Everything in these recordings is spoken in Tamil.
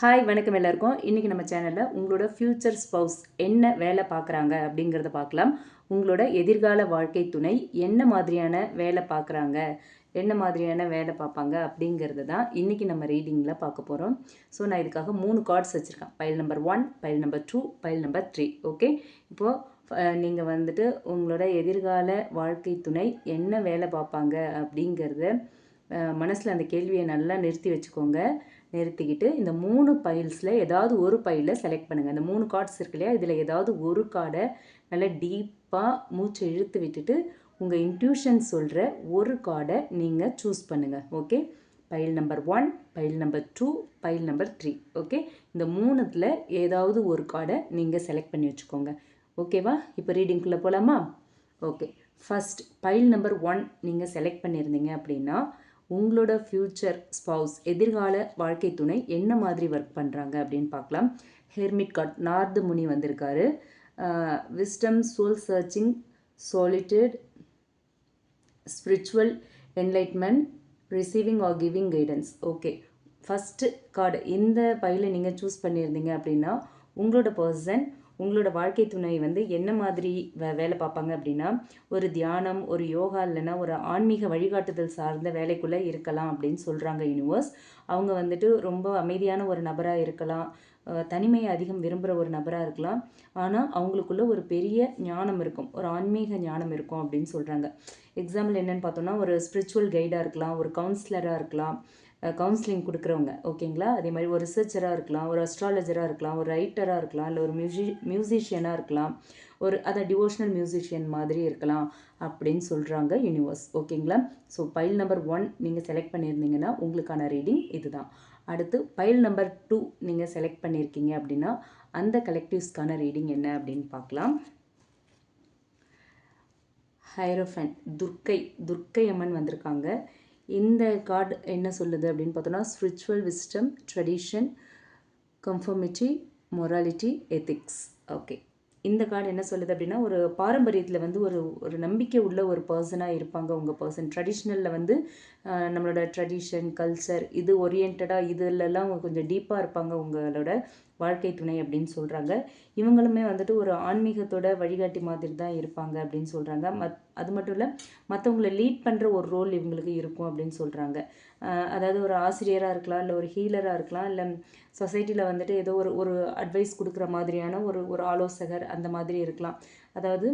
ஹாய் வணக்கம் எல்லாருக்கும். இன்றைக்கி நம்ம சேனலில் உங்களோட ஃப்யூச்சர் ஸ்பௌஸ் என்ன வேலை பார்க்குறாங்க அப்படிங்கிறத பார்க்கலாம். உங்களோட எதிர்கால வாழ்க்கை துணை என்ன மாதிரியான வேலை பார்க்குறாங்க? என்ன மாதிரியான வேலை பார்ப்பாங்க அப்படிங்கிறது தான் இன்றைக்கி நம்ம ரீடிங்கில் பார்க்க போகிறோம் ஸோ நான் இதுக்காக மூணு கார்ட்ஸ் வச்சுருக்கேன். Pile number one pile number two pile number three okay இப்போது நீங்கள் வந்துட்டு உங்களோட எதிர்கால வாழ்க்கை துணை என்ன வேலை பார்ப்பாங்க அப்படிங்கிறத மனசில் அந்த கேள்வியை நல்லா நிறுத்தி வச்சுக்கோங்க. நிறுத்திக்கிட்டு இந்த மூணு பைல்ஸில் ஏதாவது ஒரு பைலில் செலக்ட் பண்ணுங்கள் இந்த மூணு கார்ட்ஸ் இருக்கு இல்லையா? இதில் ஏதாவது ஒரு கார்டை நல்லா டீப்பாக மூச்சை இழுத்து விட்டுட்டு உங்கள் இன்ட்யூஷன் சொல்கிற ஒரு கார்டை நீங்கள் சூஸ் பண்ணுங்கள் okay pile number one pile number two pile number three okay இந்த மூணுத்தில் ஏதாவது ஒரு கார்டை நீங்கள் செலக்ட் பண்ணி வச்சுக்கோங்க. ஓகேவா இப்போ ரீடிங்குள்ளே போகலாமா okay first pile number one நீங்கள் செலக்ட் பண்ணியிருந்தீங்க அப்படின்னா உங்களோட ஃப்யூச்சர் ஸ்பவுஸ் எதிர்கால வாழ்க்கை துணை என்ன மாதிரி ஒர்க் பண்ணுறாங்க அப்படின்னு பார்க்கலாம். ஹெர்மிட் கார்ட் நார்து முனி வந்திருக்காரு. Wisdom soul searching solitude spiritual enlightenment receiving or giving guidance okay first card இந்த பையில் நீங்கள் சூஸ் பண்ணியிருந்தீங்க அப்படின்னா உங்களோட பர்சன் உங்களோட வாழ்க்கை துணை வந்து என்ன மாதிரி வே வேலை பார்ப்பாங்க அப்படின்னா ஒரு தியானம் ஒரு யோகா இல்லைன்னா ஒரு ஆன்மீக வழிகாட்டுதல் சார்ந்த வேலைக்குள்ளே இருக்கலாம் அப்படின்னு சொல்கிறாங்க யூனிவர்ஸ் அவங்க வந்துட்டு ரொம்ப அமைதியான ஒரு நபராக இருக்கலாம். தனிமையை அதிகம் விரும்புகிற ஒரு நபராக இருக்கலாம். ஆனால் அவங்களுக்குள்ள ஒரு பெரிய ஞானம் இருக்கும். ஒரு ஆன்மீக ஞானம் இருக்கும் அப்படின்னு சொல்கிறாங்க எக்ஸாம்பிள் என்னென்னு பார்த்தோன்னா ஒரு ஸ்பிரிச்சுவல் கைடாக இருக்கலாம் ஒரு கவுன்சிலராக இருக்கலாம். கவுன்சிலிங் கொடுக்குறவங்க ஓகேங்களா? அதே மாதிரி ஒரு ரிசர்ச்சராக இருக்கலாம் ஒரு அஸ்ட்ராலஜராக இருக்கலாம் ஒரு ரைட்டராக இருக்கலாம் இல்லை ஒரு மியூசி மியூசிஷியனாக இருக்கலாம் ஒரு அதை டிவோஷனல் மியூசிஷியன் மாதிரி இருக்கலாம் அப்படின்னு சொல்கிறாங்க யூனிவர்ஸ் ஓகேங்களா? ஸோ பைல் நம்பர் ஒன் நீங்கள் செலக்ட் பண்ணியிருந்தீங்கன்னா உங்களுக்கான ரீடிங் இதுதான். அடுத்து பைல் நம்பர் டூ நீங்கள் செலக்ட் பண்ணியிருக்கீங்க அப்படின்னா அந்த கலெக்டிவ்ஸ்க்கான ரீடிங் என்ன அப்படின்னு பார்க்கலாம். ஹைரோஃபன் துர்க்கை துர்க்கை அம்மன் வந்திருக்காங்க. இந்த கார்டு என்ன சொல்லுது அப்படின்னு பார்த்தோன்னா spiritual wisdom tradition conformity morality ethics okay இந்த கார்டு என்ன சொல்லுது அப்படின்னா ஒரு பாரம்பரியத்தில் வந்து ஒரு ஒரு நம்பிக்கை உள்ள ஒரு பர்சனாக இருப்பாங்க உங்கள் பர்சன் ட்ரெடிஷ்னலில் வந்து நம்மளோட ட்ரெடிஷன் கல்ச்சர் இது ஓரியன்டாக இதுலலாம் கொஞ்சம் டீப்பாக இருப்பாங்க உங்களோட வாழ்க்கை துணை அப்படின்னு சொல்கிறாங்க இவங்களுமே வந்துட்டு ஒரு ஆன்மீகத்தோட வழிகாட்டி மாதிரி தான் இருப்பாங்க அப்படின்னு சொல்கிறாங்க மத் அது மட்டும் இல்லை மற்றவங்களை லீட் பண்ணுற ஒரு ரோல் இவங்களுக்கு இருக்கும் அப்படின்னு சொல்கிறாங்க அதாவது ஒரு ஆசிரியராக இருக்கலாம் இல்லை ஒரு ஹீலராக இருக்கலாம் இல்லை சொசைட்டியில் வந்துட்டு ஏதோ ஒரு ஒரு அட்வைஸ் கொடுக்குற மாதிரியான ஒரு ஒரு ஆலோசகர் அந்த மாதிரி இருக்கலாம். அதாவது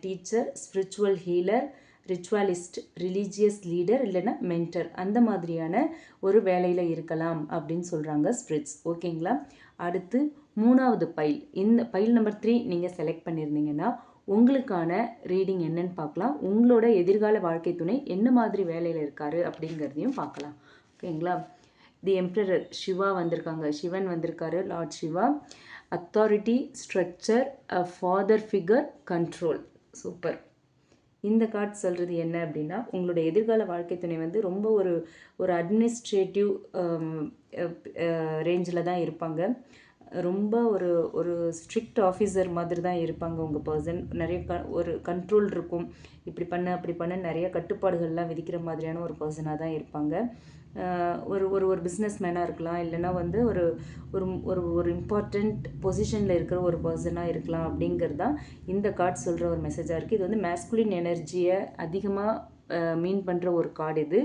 teacher spiritual healer ritualist religious leader இல்லைன்னா மென்டர் அந்த மாதிரியான ஒரு வேலையில் இருக்கலாம் அப்படின்னு சொல்கிறாங்க ஸ்பிரிட்ஸ் ஓகேங்களா அடுத்து மூணாவது பைல் இந்த பைல் நம்பர் த்ரீ நீங்கள் செலக்ட் பண்ணியிருந்தீங்கன்னா உங்களுக்கான ரீடிங் என்னன்னு பார்க்கலாம். உங்களோட எதிர்கால வாழ்க்கை துணை என்ன மாதிரி வேலையில் இருக்காரு அப்படிங்கிறதையும் பார்க்கலாம். ஓகேங்களா? தி எம்ப்ரரர் சிவா வந்திருக்காங்க. சிவன் வந்திருக்காரு lord Shiva authority structure a father figure control super இந்த கார்டு சொல்கிறது என்ன அப்படின்னா உங்களோட எதிர்கால வாழ்க்கை துணை வந்து ரொம்ப ஒரு ஒரு அட்மினிஸ்ட்ரேட்டிவ் ரேஞ்சில் um, uh, uh, தான் இருப்பாங்க. ரொம்ப ஒரு ஒரு ஸ்ட்ரிக்ட் ஆஃபீஸர் மாதிரி தான் இருப்பாங்க உங்கள் பர்சன் நிறைய க ஒரு கண்ட்ரோல் இருக்கும். இப்படி பண்ண அப்படி பண்ண நிறைய கட்டுப்பாடுகள்லாம் விதிக்கிற மாதிரியான ஒரு பர்சனாக தான் இருப்பாங்க. ஒரு ஒரு ஒரு பிஸ்னஸ் மேனாக இருக்கலாம். இல்லைனா வந்து ஒரு ஒரு ஒரு ஒரு இம்பார்ட்டண்ட் பொசிஷனில் இருக்கிற ஒரு பர்சனாக இருக்கலாம் அப்படிங்கிறது தான் இந்த கார்ட் சொல்கிற ஒரு மெசேஜாக இருக்குது இது வந்து மேஸ்குலின் எனர்ஜியை அதிகமாக மீன் பண்ணுற ஒரு கார்டு இது.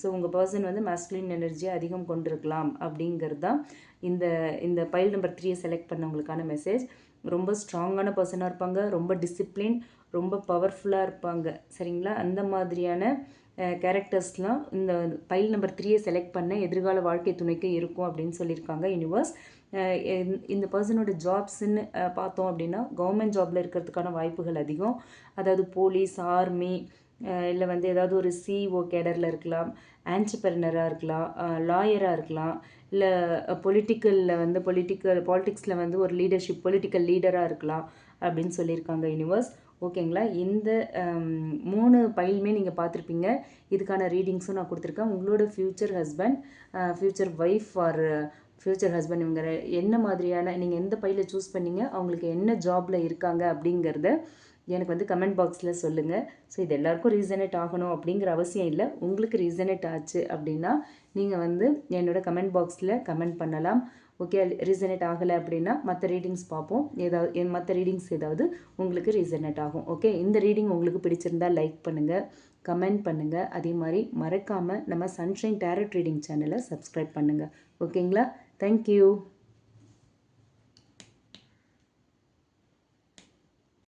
ஸோ உங்கள் பர்சன் வந்து மேஸ்குலின் எனர்ஜியை அதிகம் கொண்டிருக்கலாம் அப்படிங்கிறது தான் இந்த இந்த பைல் நம்பர் த்ரீயை செலக்ட் பண்ணவங்களுக்கான மெசேஜ் ரொம்ப ஸ்ட்ராங்கான பர்சனாக இருப்பாங்க. ரொம்ப டிசிப்ளின் ரொம்ப பவர்ஃபுல்லாக இருப்பாங்க. சரிங்களா? அந்த மாதிரியான கேரக்டர்ஸ்லாம் இந்த பைல் நம்பர் த்ரீயை செலக்ட் பண்ண எதிர்கால வாழ்க்கை துணைக்கு இருக்கும் அப்படின்னு சொல்லியிருக்காங்க யூனிவர்ஸ் இந்த பர்சனோட ஜாப்ஸ்ன்னு பார்த்தோம் அப்படின்னா கவர்மெண்ட் ஜாபில் இருக்கிறதுக்கான வாய்ப்புகள் அதிகம். அதாவது போலீஸ் ஆர்மி இல்லை வந்து ஏதாவது ஒரு சிஓ கேடரில் இருக்கலாம் ஆன்டர்பிரினராக இருக்கலாம் லாயராக இருக்கலாம் இல்லை பொலிட்டிக்கலில் வந்து பொலிட்டிக்கல் பாலிட்டிக்ஸில் வந்து ஒரு லீடர்ஷிப் பொலிட்டிக்கல் லீடராக இருக்கலாம் அப்படின்னு சொல்லியிருக்காங்க யூனிவர்ஸ் ஓகேங்களா இந்த மூணு பைலுமே நீங்கள் பார்த்துருப்பீங்க. இதுக்கான ரீடிங்ஸும் நான் கொடுத்துருக்கேன். உங்களோட future husband future wife or future husband இவங்க என்ன மாதிரியான நீங்கள் எந்த பையில் சூஸ் பண்ணீங்க? அவங்களுக்கு என்ன ஜாபில் இருக்காங்க அப்படிங்கிறத எனக்கு வந்து கமெண்ட் பாக்ஸில் சொல்லுங்கள் ஸோ இது எல்லாருக்கும் ரீசனேட் ஆகணும் அப்படிங்கிற அவசியம் இல்லை. உங்களுக்கு ரீசனேட் ஆச்சு அப்படின்னா நீங்கள் வந்து என்னோடய கமெண்ட் பாக்ஸில் கமெண்ட் பண்ணலாம். ஓகே ரீசனேட் ஆகலை அப்படின்னா மற்ற ரீடிங்ஸ் பார்ப்போம். ஏதாவது மற்ற ரீடிங்ஸ் ஏதாவது உங்களுக்கு ரீசனேட் ஆகும். ஓகே இந்த ரீடிங் உங்களுக்கு பிடிச்சிருந்தா லைக் பண்ணுங்கள் கமெண்ட் பண்ணுங்கள் அதே மாதிரி மறக்காமல் நம்ம சன்ஷைன் டேரட் ரீடிங் சேனலை சப்ஸ்கிரைப் பண்ணுங்கள் ஓகேங்களா தேங்க்யூ